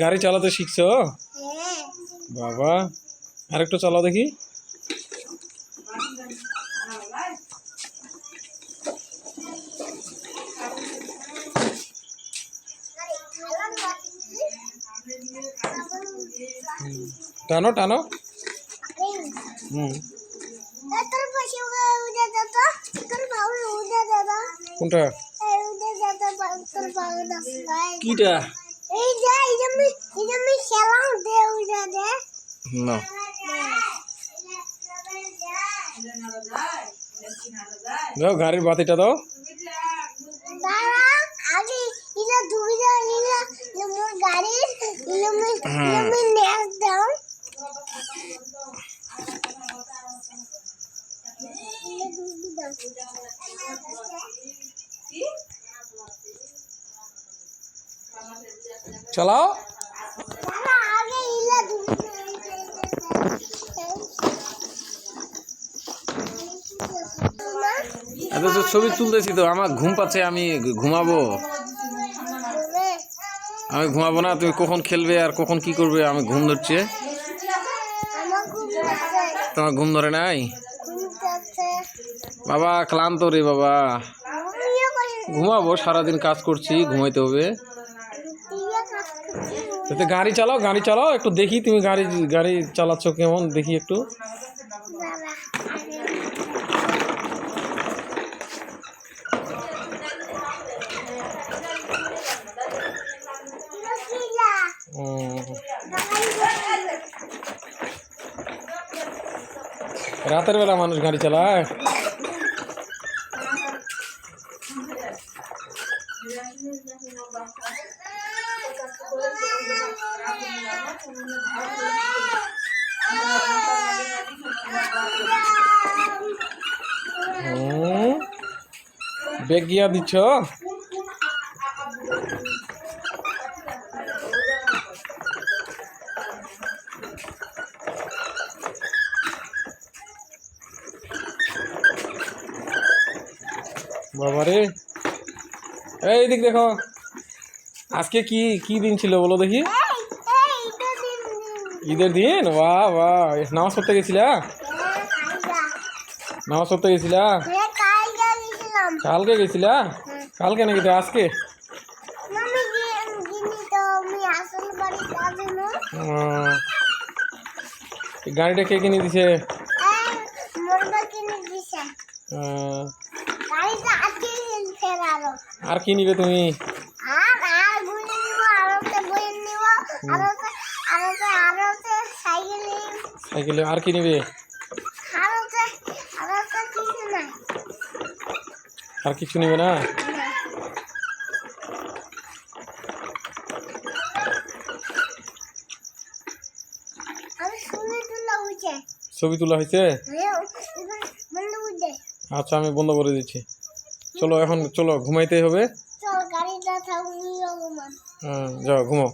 গাড়ি চালাতে শিখছো? বাবা আরেকটু চালাও দেখি। টানো টানো। হুম। কোনটা? কিটা? এই যে এই যে আমি এই যে আমি খেলাম দে উঠে দে। না। দাও গাড়ির বাতিটা দাও। চালাও তো ছবি তুলতেছি তো, আমার ঘুম পাচ্ছে, আমি ঘুমাবো। আমি ঘুমাবো না, তুমি কখন খেলবে আর কখন কি করবে, আমি ঘুম ধরছে। তোমার ঘুম ধরে নাই? বাবা, ক্লান্ত রে বাবা। ঘুমাবো, সারাদিন কাজ করছি, ঘুমাইতে হবে। এতে গাড়ি চালাও গাড়ি চালাও, একটু দেখি তুমি গাড়ি গাড়ি চালাচ্ছ কেমন, দেখি একটু। রাতের বেলা মানুষ গাড়ি চালায়। হুম? বেগ গিয়া দিচ্ছ? বাবারে। এই দিক দেখো। আজকে কি কি দিন ছিল বলো দেখি? ঈদের দিন? বাহ বাহ। নামাজ পড়তে গেছিলা? নামাজ পড়তে গেছিলা? কালকে গেছিলা? কালকে নাকি তো আজকে? গাড়িটা কে কিনে দিছে? আর কি নিবে তুমি? সাইকেলে আর কি নিবে? আর কিছু নিবে না? ছবি তোলা হয়েছে। আচ্ছা আমি বন্ধ করে দিচ্ছি। চলো এখন চলো ঘুমাইতে হবে। যাও ঘুমাও।